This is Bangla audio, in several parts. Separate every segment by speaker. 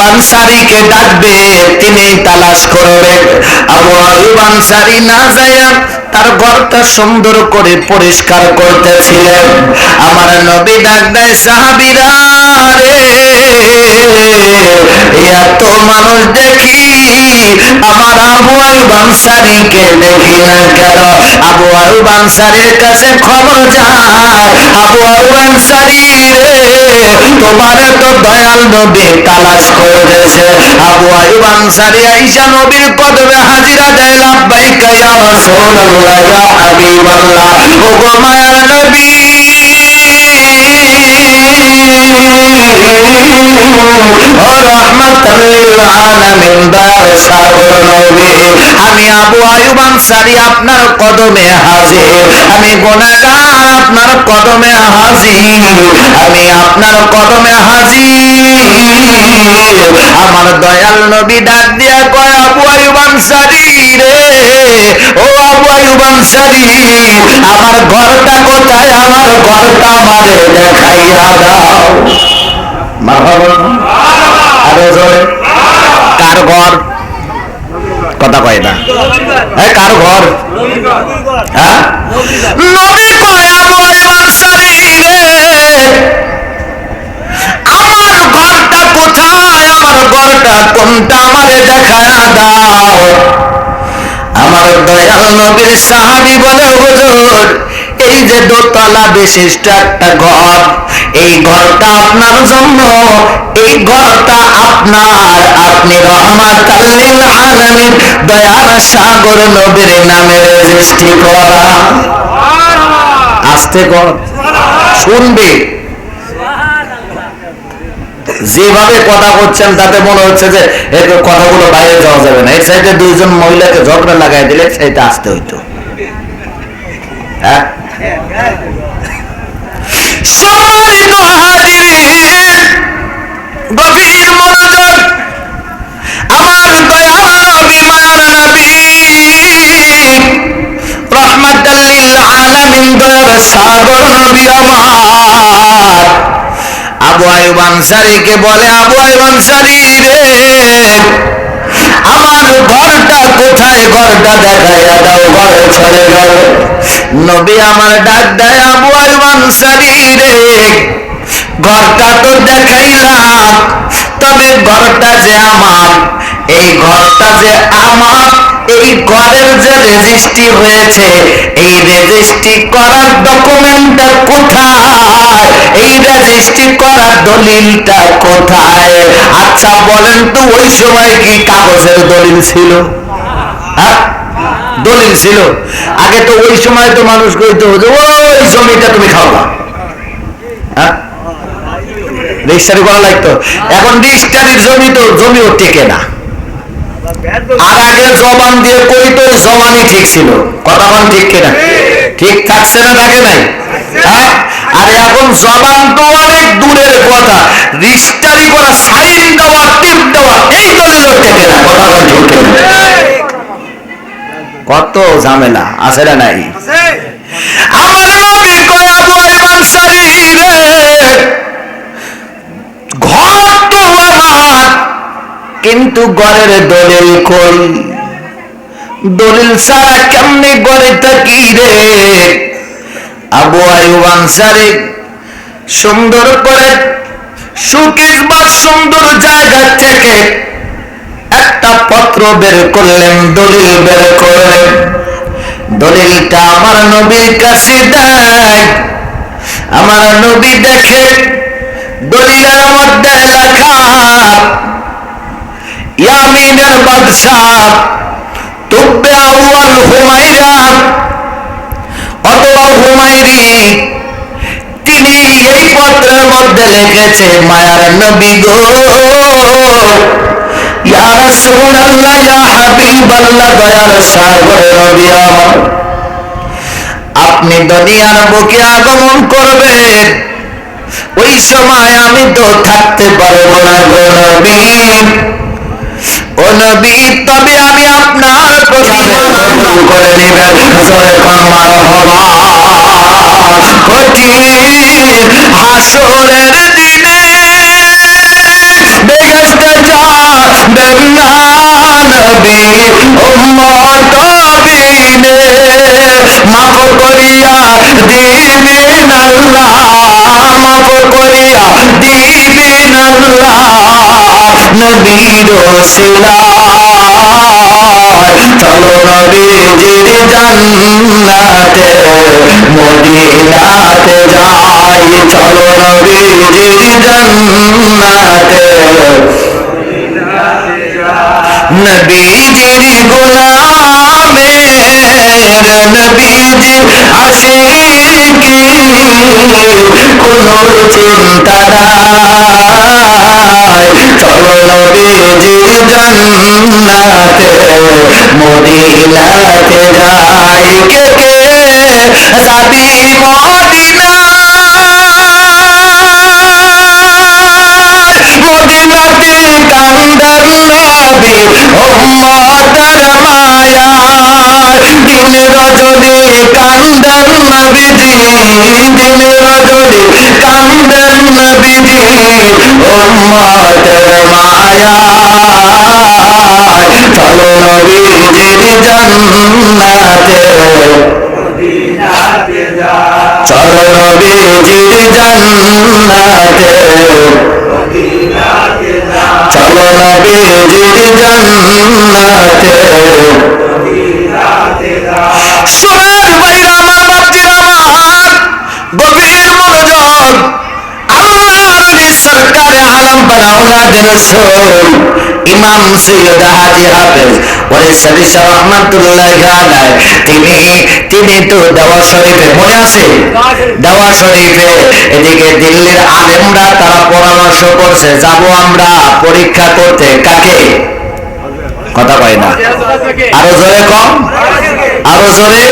Speaker 1: আয়ুব আনসারিকে ডাকবে তিনি তালাশ করবেন আবু আয়ুব না যাইয়া তার ঘরটা সুন্দর করে পরিষ্কার করতেছিলেন। আমার নবী ডাক দেয়, সাহাবিরা এত মানুষ দেখি, আমার আবু আয়ুব আনসারিকে দেখি না কেন? আবু আয়ুব আনসারির কাছে খবর যায়, আবু আয়ুব আনসারি রে তোমার তো দয়াল নবী তালাশ করেছে। আবু আইবান সারি আইসা নবীর কদমে হাজিরা দেয়, লাব্বাইকা ইয়া রাসূলুল্লাহ, ইয়া হাবিবাল্লাহ ও গো মায়ার নবী। আমি আবু আয়ুব আনসারি আপনার কদমে হাজির। আমি গুনাহগার আপনার কদমে হাজির। আমি আপনার কদমে হাজির। আমার দয়াল নবী ডাক দিয়া কয়, আবু আয়ুব আনসারি রে। আমার ঘরটা কোথায়? আমার ঘরটা আমারে দেখাইয়া দাও। কার ঘর? কথা কয় না। হ্যাঁ কার ঘর? হ্যাঁ? নবী কয় আবু আয়ুব আমার ঘরটা কোথায়? আমার ঘরটা কোনটা আমারে দেখায়া দাও? আমার দয়াল সাহাবি বলে, হুজুর, এই যে দোতলা বিশিষ্ট একটা ঘর, এই ঘরটা আপনার জন্য, এই ঘরটা আপনার। আপনি রহমাত আল্লিল আলামিন দয়ার সাগর নবীর নামে রেজিস্ট্রি করা। আস্তে কর। শুনবে? যেভাবে কথা বলছেন, তাতে মনে হচ্ছে যে এর কথাগুলো বাইরে যাওয়া যাবে না। এই সাইডে দুইজন মহিলাকে ঝগড়া লাগাই দিলে সেটা আসতে হইতো। হ্যাঁ? সাগর আয়ুব বলে রে, আমার ঘরটা কোথায়? ঘরটা দেখাইয়া দাও নবী আমার ডাক দেয় রে, ঘরটা তো দেখাইলাম, তবে ঘরটা যে আমার, এই ঘরটা যে আমার এই ঘরের যে রেজিস্ট্রি হয়েছে, এই রেজিস্ট্রি করার ডকুমেন্টটা কোথায়? এই রেজিস্ট্রি করার দলিলটা কোথায়? আচ্ছা বলেন তো, ওই সময় কি কাগজের দলিল ছিল? হ্যাঁ? দলিল ছিল। আগে তো ওই সময় তো মানুষ কইতো, যে ওই জমিটা তুমি খাওয়া হ্যাঁ? রেজিস্ট্রি করা লাগতো। এখন রেজিস্ট্রির জমি তো, জমিও টেকে না। আর আগে জবান দিয়ে কই তো জবানই ঠিক ছিল। কথা বল ঠিক কিনা? ঠিক। থাকছে না থাকে নাই? হ্যাঁ? আর এখন জবান তো অনেক দূরের কথা। রেজিস্ট্রি করা সাইন দেওয়া টিপ দেওয়া এই দলিল টেকে না। কথা বল ঠিক কিনা? কত ঝামেলা আছে না নাই? আমার নবী কয় আবু আইব আনসারী রে কিন্তু ঘরের দলিল কই দলিল ছাড়া কেমনে গড়ে থাকি রে? আবু আয়ুব সুন্দর করে সুকিস বা সুন্দর জায়গা থেকে একটা পত্র বের করলেন, দলিল বের করলেন দলিলটা আমার নবীর কাছে দেয়। আমার নবী দেখে দলিলের ইয়ামিনের বাদশাহ তুব্বে আউয়াল হুমাইরা অথবা হুমাইরি তিনি এই পত্রের মধ্যে লিখেছে, মায়ার নবী গো, ইয়া রাসূলুল্লাহ, ইয়া হাবিবাল্লাহ দয়ার সাগর নবী আমার। আপনি দুনিয়ার বুকে আগমন করবেন, ওই সময় আমি তো থাকতে পারব না গো নবী। ও তবে আমি আপনার প্রতি মনোনয়ন করে দিবেন জোরে কর মারহাবা কঠিন হাসরের দিনে বেহেশতে যাবেন না নবী, উম্মত মাফ করিয়া দিবেন মাফ করিয়া দিবেন আল্লাহ। নবীর সিলায় চলো নবীজির জান্নাতে মদিনাতে যাই চলো নবীজির নবীজি দিন রজনী কান্দার নবীজি উম্মতের মায়া চলো নবীজির জান্নাতে চলো নবীজির জান্নাতে চলো নবীজির জান্নাতে আলম বানাওলাদের রসুল ইমাম সৈয়দ হাজি হাফেজ রহমাতুল্লাহ আলাইহি। তিনি তিনি তো দেওয়া শরীফে মনে আছে? দেওয়া শরীফে এদিকে দিল্লির আলেমরা তারা পরামর্শ করছে যাব আমরা পরীক্ষা করতে। কাকে? কথা কয় না। আরও জোরে কম? আরও জোরে?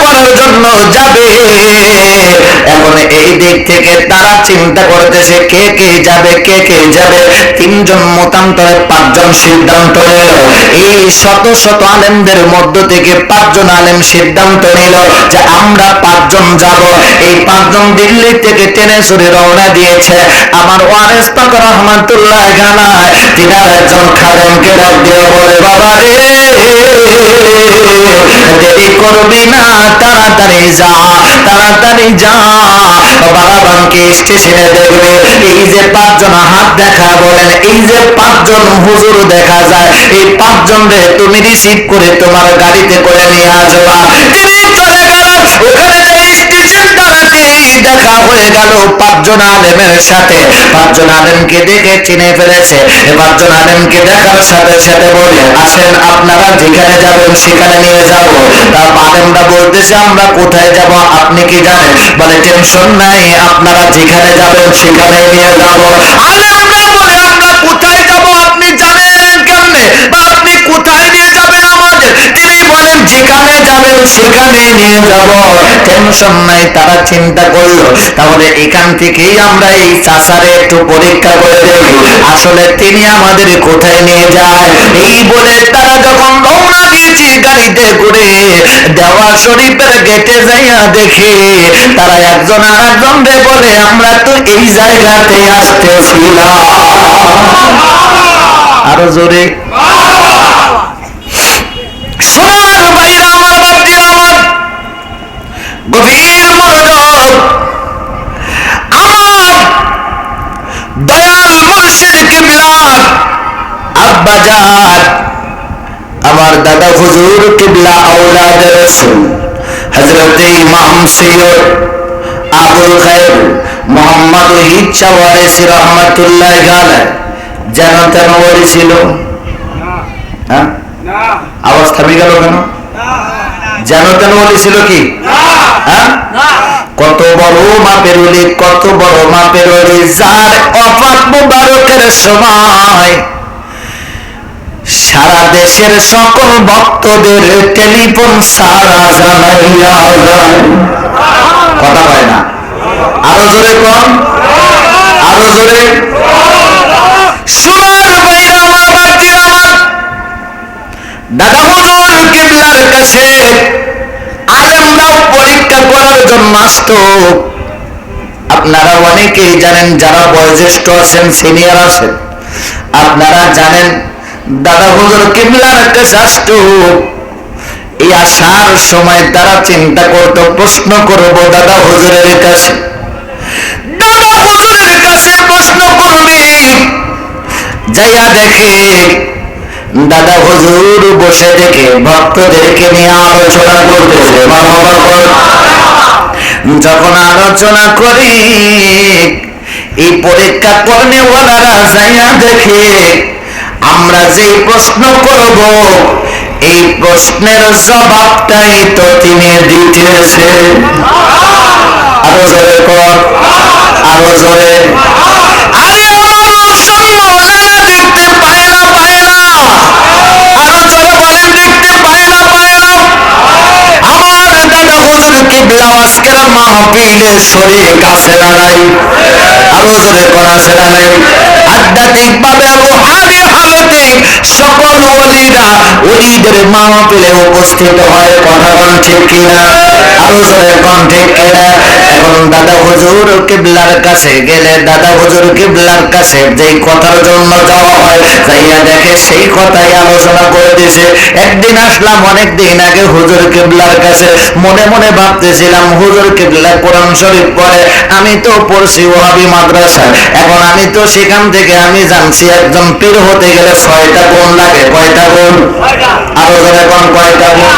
Speaker 1: করার জন্য যাবে। এখন এই দিক থেকে তারা চিন্তা করতেছে, কে কে যাবে, কে কে যাবে। তিনজন মতান্তরে, পাঁচজন সিদ্ধান্ত এই শত শত আলেমদের মধ্য থেকে পাঁচজন আলেম সিদ্ধান্ত নিল যে আমরা পাঁচজন যাব। এই পাঁচজন দিল্লি থেকে টেনে সরে রওনা দিয়েছে। আমার ওয়ারেস পাক রহমাতুল্লাহ গানায় তিনার একজন খাদেমকে ডাক দিয়ে বলে, বাবা রে, দেরি করবি না, তাড়াতাড়ি যা তাড়াতাড়ি যা। বাবাকে স্টেশনে দেখবে। এই যে পাঁচজন হাত দেখা বলেন, এই যে পাঁচজন হুজুর দেখা যায়, এই পাঁচজন রে তুমি রিসিভ করে তোমার গাড়িতে করে নিয়ে আসবা। দেখা হয়ে গেল পাঁচজন আলেমের সাথে। পাঁচজন আলেমকে দেখে চিনে ফেলেছে। পাঁচজন আলেমকে দেখার সাথে সাথে বলে, আসেন, আপনারা যেখানে যাবেন সেখানে নিয়ে যাব। তার আলেমরা বলতেছে, আমরা কোথায় যাব? আপনি কি জানেন? বলে, টেনশন নাই, আপনারা যেখানে যাবেন সেখানে নিয়ে যাব। আলেমরা বলে আমরা কোথায় যাব আপনি জানেন কেমনে বা আপনি কোথায় নিয়ে যাবেন আমাদের তিনি বলেন, যেখানে যাবেন সেখানে নিয়ে যাব। টেনশন নাই তারা চিন্তা করল, তাহলে এখান থেকেই আমরা এই চাষারে একটু পরীক্ষা করে দেখি আসলে তিনি আমাদের কোথায় নিয়ে যায়? এই বলে তারা যখন রওনা দিয়েছে গাড়িতে করে, দেওয়া শরীফের গেটে যাইয়া দেখে, তারা একজন আর একজন বলে, আমরা তো এই জায়গাতে আসতেছিলাম। আরও জোরে সোনার ভাইরা আমার বাপজিরা আমার গভীর মনোযোগ আমার দয়াল মুর্শিদ কিবলা আব্বাজান আমার দাদা হুজুর কিবলা আওলাদ রাসূল, হযরত ইমাম সৈয়দ আবুল খায়র মোহাম্মদ হিচ্ছা ওয়ারিস রহমাতুল্লাহ আলাইহি, যেন তেন ওয়ারিস ছিল। আওয়াজ থামে গেল কেন? যেন ওলি ছিল কি? হ্যাঁ? কত বড় মাপের কত বড় মাপের যার মুবারকের সময় সারা দেশের সকল ভক্তদের টেলিফোন সারা জানাইয়া কথা হয় না? আরও জোরে কম আরও জোরে। সোনার বাইরা আমার বাপজিরা আমার দাদা হুজুর কাছে আলেমরাও পরীক্ষা করার জন্য আসতো। আপনারা অনেকেই জানেন যারা বয়োজ্যেষ্ঠ আছেন, সিনিয়র আছেন। আপনারা জানেন দাদা হুজুর এই আসার সময় তারা চিন্তা করতো, প্রশ্ন করব, দাদা হুজুরের কাছে, দাদা হুজুরের কাছে প্রশ্ন করবে? যাইয়া দেখে দাদা হুজুর বসে দেখে ভক্তদেরকে নিয়ে আলোচনা করতেছে। যখন আলোচনা করি, এই পরীক্ষা কর্মীওয়ালারা যাইয়া দেখে, আমরা যে প্রশ্ন করব, এই প্রশ্নের জবাবটাই তো তিনি দিতেছে। আরও জোরে কর, আরও জোরে। শরীর কাছে না নাই আধ্যাত্মিক ভাবে সকল ওলিদের মাহফিলে উপস্থিত হয়, কথা কোন ঠিক কিনা? আরও জোরে কোন ঠিক কিনা? এখন দাদা হুজুর কিবলার কাছে গেলে, দাদা হুজুর কিবলার কাছে যেই কথার জন্য যাওয়া হয়, যাইয়া দেখে সেই কথাই আলোচনা করে দিছে। একদিন আসলাম অনেক দিন আগে হুজুর কিবলার কাছে। মনে মনে ভাবতেছিলাম, হুজুর কিবলা কোরআন শরীফ পড়ে, আমি তো পড়ছি ওহাবি মাদ্রাসায়। এখন আমি তো সেখান থেকে আমি জানছি, একজন পীর হতে গেলে ছয়টা গুণ লাগে, কয়টা গুণ? আরও কোন কয়টা গুণ?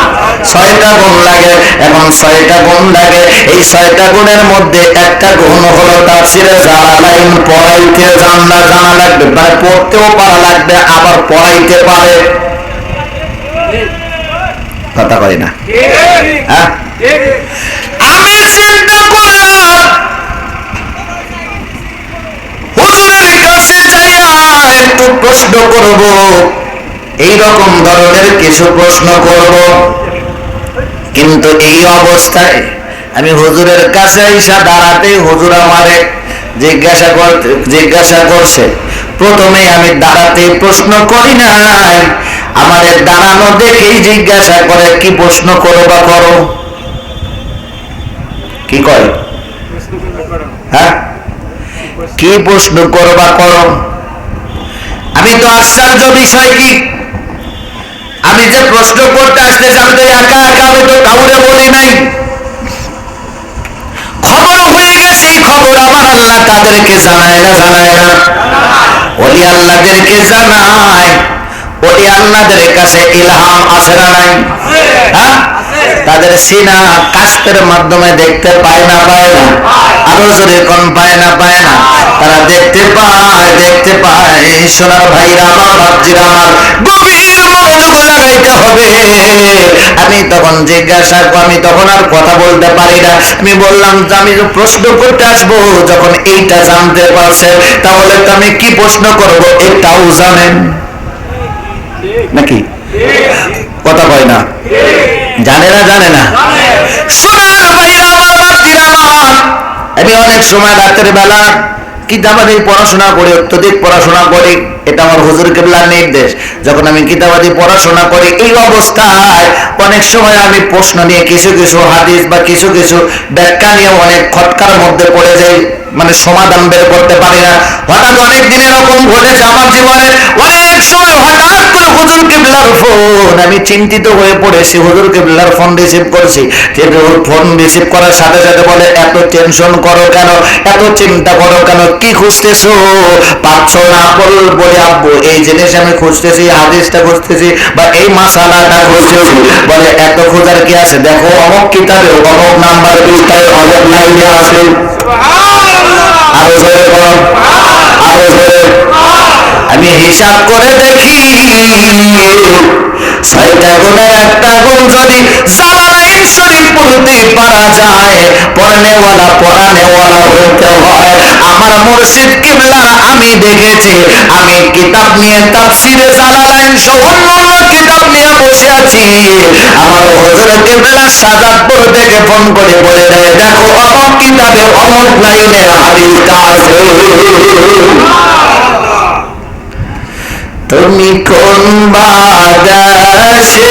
Speaker 1: ছয়টা গুণ লাগে, এখন ছয়টা গুণ লাগে। এই ছয়টা গুণের মধ্যে একটা গুণ হলো তাফসিরে জানা লাইন পড়াইতে জানা জানা লাগবে মানে পড়তেও পারা লাগবে, আবার পড়াইতে পারে। কথা কই না। আমি চিন্তা করলাম হুজুরের কাছে যাইয়া একটু প্রশ্ন করব। এই রকম ধরনের কিছু প্রশ্ন করব। কিন্তু এই অবস্থায় আমি হুজুরের কাছে এসে দাঁড়াতে হুজুর আমারে জিজ্ঞাসা করতে জিজ্ঞাসা করছে। প্রথমে আমি দাঁড়াতে প্রশ্ন করি নাই আমাদের দাঁড়ানো দেখেই জিজ্ঞাসা করে, কি প্রশ্ন করো বা করো? কি করে হ্যাঁ? কি প্রশ্ন করো বা করো? আমি তো আশ্চর্য বিষয় কি? আমি যে প্রশ্ন করতে আসতেছি আমি তো একা একা আমি কাউরে বলি নাই। খবর হয়ে গেছে খবর আমার আল্লাহ তাদেরকে জানায় না জানায় না। ওলি আল্লাহদেরকে জানায়, ওলি আল্লাহদের কাছে ইলহাম আছে না নাই? হ্যাঁ? তাদের সিনা কাস্তের মাধ্যমে দেখতে পায় না পায় না, আরও জোরে কোন পায় না পায় না। তারা দেখতে পায় দেখতে পায়। সোনার ভাইরা আমার গভীর মনোযোগ হবে। আমি তখন জিজ্ঞাসা আমি তখন আর কথা বলতে পারি না। আমি বললাম যে আমি প্রশ্ন করতে আসব, যখন এইটা জানতে পারছে, তাহলে তো আমি কি প্রশ্ন করব? এটাও জানেন নাকি? কথা কয় না? জানে না জানে না। সোনার ভাইরা আমার আমি অনেক সময় রাতের বেলা কিতাবাদি পড়াশোনা করে, অত্যধিক পড়াশোনা করে, এটা আমার হুজুর কেবলার নির্দেশ। যখন আমি কিতাবাদি পড়াশোনা করি, এই অবস্থায় অনেক সময় আমি প্রশ্ন নিয়ে কিছু কিছু হাদিস বা কিছু কিছু ব্যাখ্যা নিয়ে অনেক খটকার মধ্যে পড়ে যাই। মানে সমাধান বের করতে পারি না। হঠাৎ অনেক দিন এরকম ঘটেছে আমার জীবনে। অনেক সময় হঠাৎ করে হুজুর কেবলার ফোন আমি চিন্তিত হয়ে পড়েছি, হুজুর কেবলার ফোন রিসিভ করছি। ফোন রিসিভ করার সাথে সাথে বলে, এত টেনশন করো কেন? এত চিন্তা করো কেন? কি খুঁজতেছো? পাচ্ছ না বল বলে, আব্বু, এই জিনিস আমি খুঁজতেছি হাদিসটা খুঁজতেছি বা এই মাসালাটা খুঁজতেছি। বলে, এত খোঁজার কি আছে? দেখো, অমুক কিতাবে, অমুক নাম্বার বিস্তারে অমুক লাইনে আছে। আমি হিসাব করে দেখি। ছয়টা গুণের একটা গুণ যদি জালালাইন শরীফ পড়তে পারা যায়, পড়নেওয়ালা পড়ানেওয়ালা হইতে হয়। আমার মুর্শিদ কিবলা আমি দেখেছি, আমি কিতাব নিয়ে তাফসিরে জালালাইন সহ অন্যান্য কিতাব নিয়ে বসে আছি। আমার হুজুর কিবলা সাজাদপুর থেকে ফোন করে বলে দেয় দেখো অমক কিতাবে অমক লাইনে হাদিসটা আছে তুমি কোন বাদাসে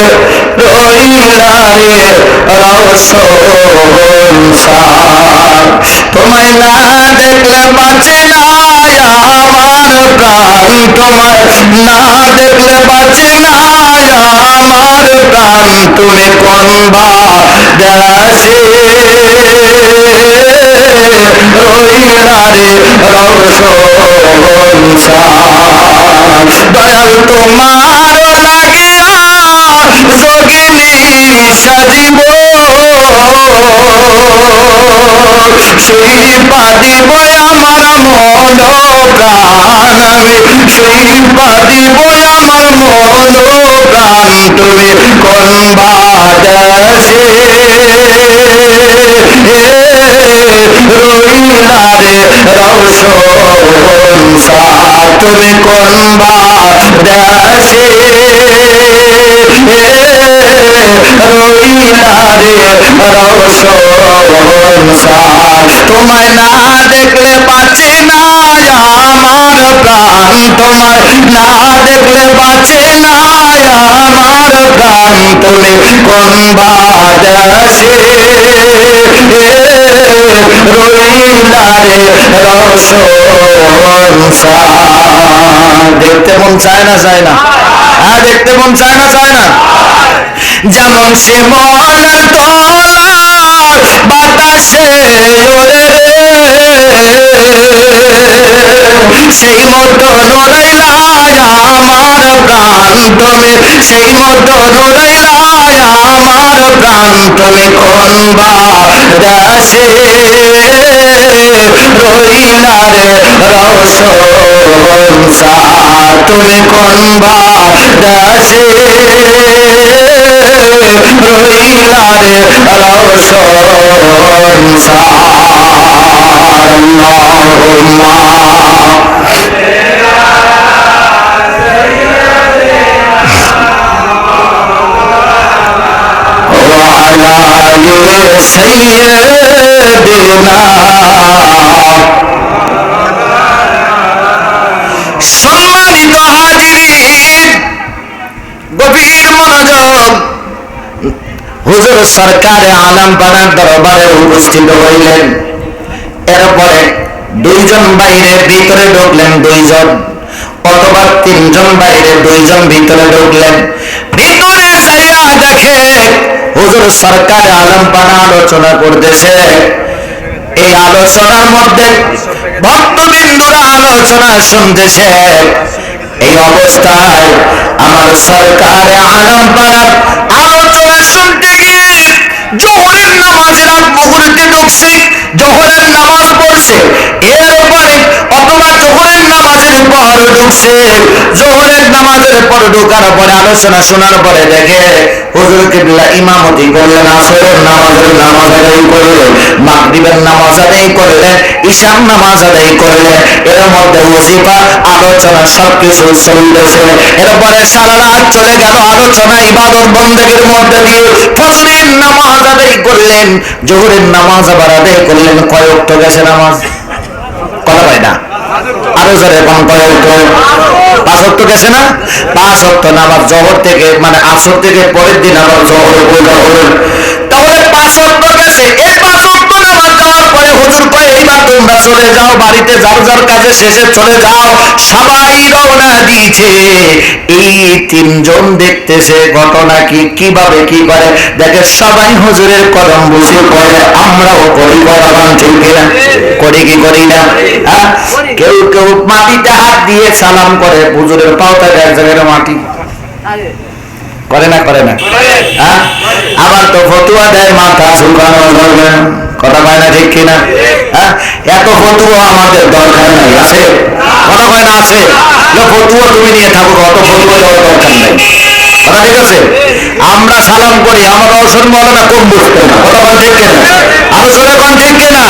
Speaker 1: দেশে রইলা রে রসংসার তোমায় না দেখলে বাঁচে না আমার প্রাণ। তোমায় না দেখলে বাঁচে না আমার প্রাণ। তুমি কোন বা দেশে রইলা রে রসংসার দয়াল তোমার সেই পাদিব আমার মন আমি সেই পাদিব আমার মন প্রাণ। তুমি কোন বাদেশে রইলা রে রসংসার তুমি কোন রসংসার তোমায় না দেখলে বাঁচে না আমার প্রাণ তোমায় না দেখলে বাঁচে না আমার প্রাণ তুমি কোন রসংসার দেখতে মন চায় না চায় না? হ্যাঁ দেখতে মন চায় না চায় না? যেমন সে মলার তলার বাতাসে ওরে রে। সেই মতো নড়াইলা তুমি সেই মতো নড়াইলা আমার প্রাণ তুমি কোন বা দেশে। রইলা রে রসংসার তুমি কোন বা দেশে রইলা রে سيدنا সম্মানিত হাজিরিন গভীর মনোযোগ হুজুর সরকারে আলাম পানার দরবারে উপস্থিত হইলেন এরপরে দুইজন বাইরে ভিতরে ঢুকলেন দুইজন অথবা তিনজন বাইরে দুইজন ভিতরে ঢুকলেন ভিতরে যাইয়া দেখে হুজুর সরকার আলম পানা আলোচনা করতেছে। এই আলোচনার মধ্যে ভক্তবিন্দুরা আলোচনা শুনতেছে, এই অবস্থায় আমার সরকার আলম পানার আলোচনা শুনতে গিয়ে জোহরের নামাজ রাত মুহূর্তে ঢুকছে, জোহরের নামাজ পড়ছে। এর পর ঢুকছে জোহরের নামাজের পর ঢোকার পরে আলোচনা শোনার পরে দেখে হুজুর কিবলা ইমামতি করলেন, আসরের নামাজের নামাজ আদায় করলেন, মাগরিবের নামাজ আদায় করলেন ঈশান নামাজ আদায় করলেন। এর মধ্যে ওজিফা, আলোচনা চলতেছে। এরপরে সারা রাত চলে গেল আলোচনা, ইবাদত বন্দেগের মধ্যে দিয়ে ফজরের নামাজ আদায় করলেন, জোহরের নামাজ আবার আদায় করলেন। কয় অক্ট গেছে নামাজ? কথা না। আরও জোরে পাঁচ অক্ট গেছে না? জহর থেকে মানে আসর থেকে পরের দিন আবার এই তিনজন দেখতেছে ঘটনা কি, কীভাবে কি করে? দেখে সবাই হুজুরের কদম বুঝে করে আমরাও করি করি কি করি না? হ্যাঁ? কেউ কেউ মাটিতে হাত দিয়ে সালাম করে হুজুরের পাওতা এক জায়গায় মাটি। করে না করে না। হ্যাঁ? আবার তো ফতুয়া দেয় মাথা ঝুঁকানো। কথা কয় না ঠিক কিনা? হ্যাঁ? এত ফতুয়া আমাদের দরকার নাই, আছে? কথা কয় না আছে? ফতুয়া তুমি নিয়ে থাকো, অত ফতুয়া দেওয়ার দরকার নাই। কথা ঠিক আছে? আমরা সালাম করি আমার অসন মৌলানা কম বুঝতে না। কথা ঠিক কিনা? আরও জোরে কোন ঠিক কিনা?